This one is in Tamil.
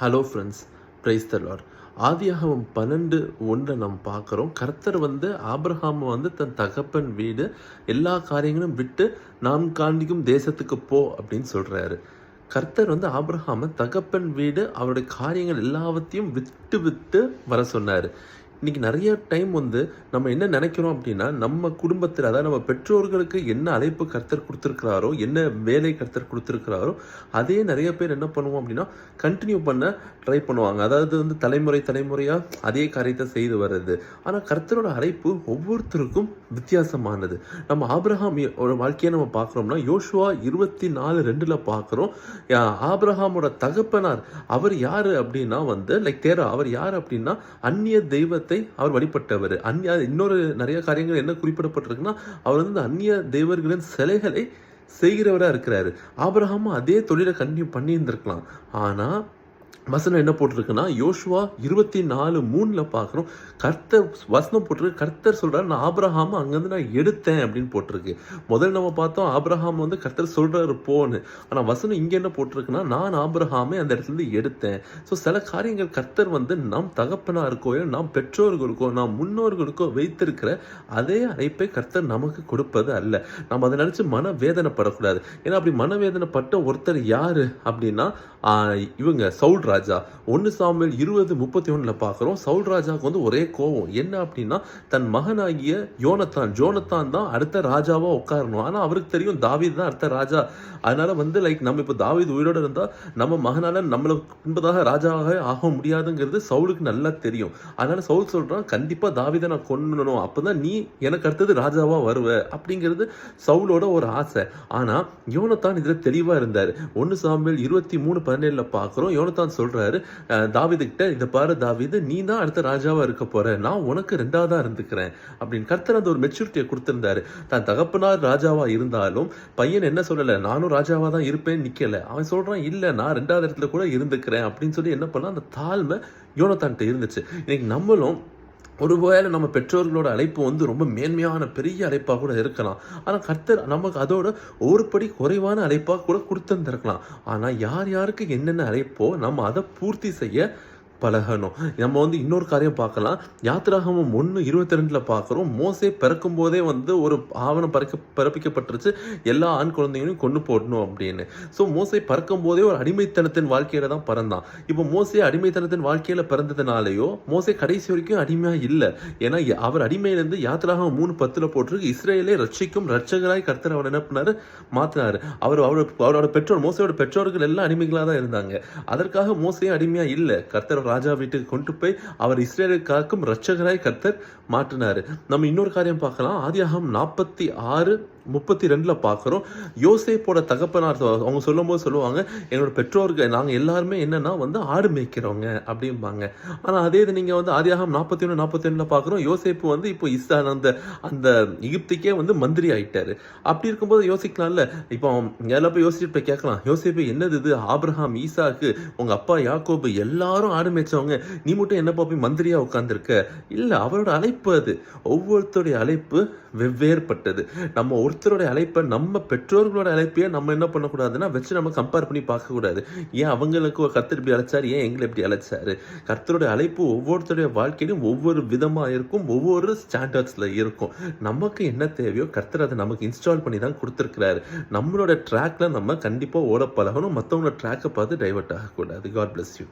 ஹலோ ஃப்ரெண்ட்ஸ் பிரைஸ் த ஆதியாகவும் பன்னெண்டு ஒன்றை நம்ம பார்க்குறோம். கர்த்தர் வந்து ஆப்ரஹாம் வந்து தன் தகப்பன் வீடு எல்லா காரியங்களும் விட்டு நாம் காண்பிக்கும் தேசத்துக்கு போ அப்படின்னு சொல்கிறாரு கர்த்தர் வந்து ஆப்ரஹாம தகப்பன் வீடு அவருடைய காரியங்கள் எல்லாவற்றையும் விட்டு விட்டு வர சொன்னார். இன்றைக்கி நிறைய டைம் வந்து நம்ம என்ன நினைக்கிறோம் அப்படின்னா நம்ம குடும்பத்தில் அதாவது நம்ம பெற்றோர்களுக்கு என்ன அழைப்பு கர்த்தர் கொடுத்துருக்கிறாரோ என்ன வேலை கர்த்தர் கொடுத்துருக்கிறாரோ அதே நிறைய பேர் என்ன பண்ணுவோம் அப்படின்னா கண்டினியூ பண்ண ட்ரை பண்ணுவாங்க. அதாவது வந்து தலைமுறை தலைமுறையாக அதே காரியத்தை செய்து வர்றது. ஆனால் கர்த்தரோட அழைப்பு ஒவ்வொருத்தருக்கும் வித்தியாசமானது. நம்ம ஆப்ரஹாம் ஒரு வாழ்க்கையை நம்ம பார்க்குறோம்னா யோசுவா இருபத்தி நாலு ரெண்டில் பார்க்குறோம் ஆப்ரஹாமோட தகப்பனார் அவர் யார் அப்படின்னா வந்து லைக் தேரா அவர் யார் அப்படின்னா அந்நிய தெய்வத்தை அவர் வழிபட்டவர் அந்நிய இன்னொரு நிறைய காரியங்கள் என்ன குறிப்பிடப்பட்டிருக்குன்னா அவர் வந்து அந்நிய தெய்வர்களின் சிலைகளை செய்கிறவராக இருக்கிறாரு ஆபிரகாமும் அதே தொழிலை கண்டினியூ பண்ணியிருந்திருக்கலாம் ஆனால் வசனம் என்ன போட்டிருக்குன்னா யோசுவா இருபத்தி நாலு மூணில் பார்க்குறோம் கர்த்தர் வசனம் போட்டிருக்கு. கர்த்தர் சொல்கிறார் நான் ஆப்ரஹாம் அங்கேருந்து நான் எடுத்தேன் அப்படின்னு போட்டிருக்கு. முதல்ல நம்ம பார்த்தோம் ஆப்ரஹாம் வந்து கர்த்தர் சொல்கிறாரு போன்னு. ஆனால் வசனம் இங்கே என்ன போட்டிருக்குன்னா நான் ஆப்ரஹாமே அந்த இடத்துலேருந்து எடுத்தேன். ஸோ சில காரியங்கள் கர்த்தர் வந்து நம் தகப்பனாக இருக்கோ இல்லை நாம் பெற்றோர்களுக்கோ நாம் முன்னோர்களுக்கோ வைத்திருக்கிற அதே அழைப்பை கர்த்தர் நமக்கு கொடுப்பது அல்ல. நம்ம அதை நினச்சி மன வேதனைப்படக்கூடாது ஏன்னா அப்படி மனவேதனைப்பட்ட ஒருத்தர் யார் அப்படின்னா இவங்க சவுல் ராஜா. ஒன்று சாமியில் இருபது முப்பத்தி ஒன்றில் பார்க்குறோம் சவுல் ராஜாவுக்கு வந்து ஒரே கோவம். என்ன அப்படின்னா தன் மகனாகிய யோனத்தான் ஜோனத்தான் தான் அடுத்த ராஜாவாக உட்காரணும். ஆனால் அவருக்கு தெரியும் தாவீது தான் அடுத்த ராஜா. அதனால வந்து லைக் நம்ம இப்போ தாவீது உயிரோடு இருந்தால் நம்ம மகனால நம்மளை பின்பதாக ராஜாவாக ஆக முடியாதுங்கிறது சவுலுக்கு நல்லா தெரியும். அதனால சவுல் சொல்கிறான் கண்டிப்பாக தாவிதை நான் கொන්නணும் அப்போ தான் நீ எனக்கு அடுத்தது ராஜாவாக வருவ. அப்படிங்கிறது சவுலோட ஒரு ஆசை. ஆனால் யோனத்தான் இதில் தெளிவாக இருந்தார். ஒன்று சாமியில் இருபத்தி மூணு பதினேழில் பார்க்குறோம் யோனத்தான் சொல்கிறாரு தாவிதுக்கிட்ட இதை பாரு தாவிது நீ தான் அடுத்த ராஜாவாக இருக்க போகிற நான் உனக்கு ரெண்டாவதாக இருந்துக்கிறேன். அப்படின்னு கர்த்தர் அந்த ஒரு மெச்சூரிட்டியை கொடுத்துருந்தாரு. தான் தகப்பனார் ராஜாவாக இருந்தாலும் பையன் என்ன சொல்லலை நானும் ராஜாவாக தான் இருப்பேன் நிற்கலை அவன் சொல்கிறான் இல்லை நான் ரெண்டாவது இடத்துல கூட இருந்துக்கிறேன். அப்படின்னு சொல்லி என்ன பண்ணலாம் அந்த தாழ்மை யோனத்தான்கிட்ட இருந்துச்சு. இன்னைக்கு நம்மளும் ஒருவேளை நம்ம பெற்றோர்களோட அழைப்பு வந்து ரொம்ப மேன்மையான பெரிய அழைப்பாக கூட இருக்கலாம். ஆனால் கர்த்தர் நமக்கு அதோட ஒரு படி குறைவான அழைப்பாக கூட கொடுத்துருந்துருக்கலாம். ஆனால் யார் யாருக்கு என்னென்ன அழைப்போ நம்ம அதை பூர்த்தி செய்ய பழகணும். நம்ம வந்து இன்னொரு காரியம் பார்க்கலாம். யாத்திராகமம் ஒன்று இருபத்தி ரெண்டில் பார்க்குறோம். மோசே பிறக்கும் போதே வந்து ஒரு ஆவணம் பறக்க பிறப்பிக்கப்பட்டுருச்சு. எல்லா ஆண் குழந்தைங்களையும் கொண்டு போடணும் அப்படின்னு. ஸோ மோசை பறக்கும் போதே ஒரு அடிமைத்தனத்தின் வாழ்க்கையில தான் பிறந்தான். இப்போ மோசே அடிமைத்தனத்தின் வாழ்க்கையில பிறந்ததுனாலேயோ மோசே கடைசி வரைக்கும் அடிமையாக இல்லை. ஏன்னா அவர் அடிமையிலேருந்து யாத்திராக மூணு பத்தில் போட்டிருக்கு. இஸ்ரேலே ரட்சிக்கும் ரட்சகராய் கர்த்தர் அவர் என்ன பண்ணார்? மாத்தினாரு. அவர் அவரோட அவரோட பெற்றோர் மோசையோட பெற்றோர்கள் எல்லாம் அடிமைகளாக தான் இருந்தாங்க. அதற்காக மோசையும் அடிமையாக இல்லை. கர்த்தர் ராஜா வீட்டுக்கு கொண்டு போய் அவர் இஸ்ரேலுக்கு காக்கும் ரட்சகராய் கர்த்தர் மாற்றினார். நம்ம இன்னொரு காரியம் பார்க்கலாம். ஆதியாகம் நாற்பத்தி ஆறு முப்பத்தி ரெண்டில் பார்க்குறோம். யோசேப்போட தகப்பனார் அவங்க சொல்லும்போது சொல்லுவாங்க என்னோட பெற்றோர்கள் நாங்கள் எல்லாருமே என்னென்னா வந்து ஆடு மேய்க்கிறவங்க அப்படிம்பாங்க. ஆனால் அதே இது நீங்கள் வந்து ஆதியாகம் நாற்பத்தி ஒன்று நாற்பத்தி ரெண்டில் பார்க்குறோம். யோசேப்பு வந்து இப்போ இஸ்ரா அந்த அந்த எகிப்துக்கே வந்து மந்திரி ஆகிட்டார் அப்படி இருக்கும்போது யோசிக்கலாம்ல. இப்போ எல்லாம் போய் யோசிச்சுட்டு போய் கேட்கலாம். யோசிப்பு என்னது இது? ஆப்ரஹாம் ஈசாக்கு உங்கள் அப்பா யாக்கோபு எல்லாரும் ஆடு மேய்ச்சவங்க. நீ மட்டும் என்னப்பா போய் மந்திரியாக உட்காந்துருக்க இல்லை அவரோட அழைப்பு அது. ஒவ்வொருத்தருடைய அழைப்பு வெவ்வேறுபட்டது. நம்ம ஒருத்தரோட அழைப்பை நம்ம பெற்றோர்களோட அழைப்பையே நம்ம என்ன பண்ணக்கூடாதுன்னா வச்சு நம்ம கம்பேர் பண்ணி பார்க்கக்கூடாது. ஏன் அவங்களுக்கு கர்த்தர் இப்படி அழைச்சாரு? ஏன் எங்களை இப்படி அழைச்சாரு? கர்த்தருடைய அழைப்பு ஒவ்வொருத்தருடைய வாழ்க்கையிலும் ஒவ்வொரு விதமாக இருக்கும் ஒவ்வொரு ஸ்டாண்டர்ட்ஸில் இருக்கும். நமக்கு என்ன தேவையோ கர்த்தர் அதை நமக்கு இன்ஸ்டால் பண்ணி தான் கொடுத்துருக்கிறாரு. நம்மளோட ட்ராக்ல நம்ம கண்டிப்பாக ஓட பழகணும் மற்றவங்களோட ட்ராக்கை பார்த்து டைவர்ட் ஆகக்கூடாது. God bless you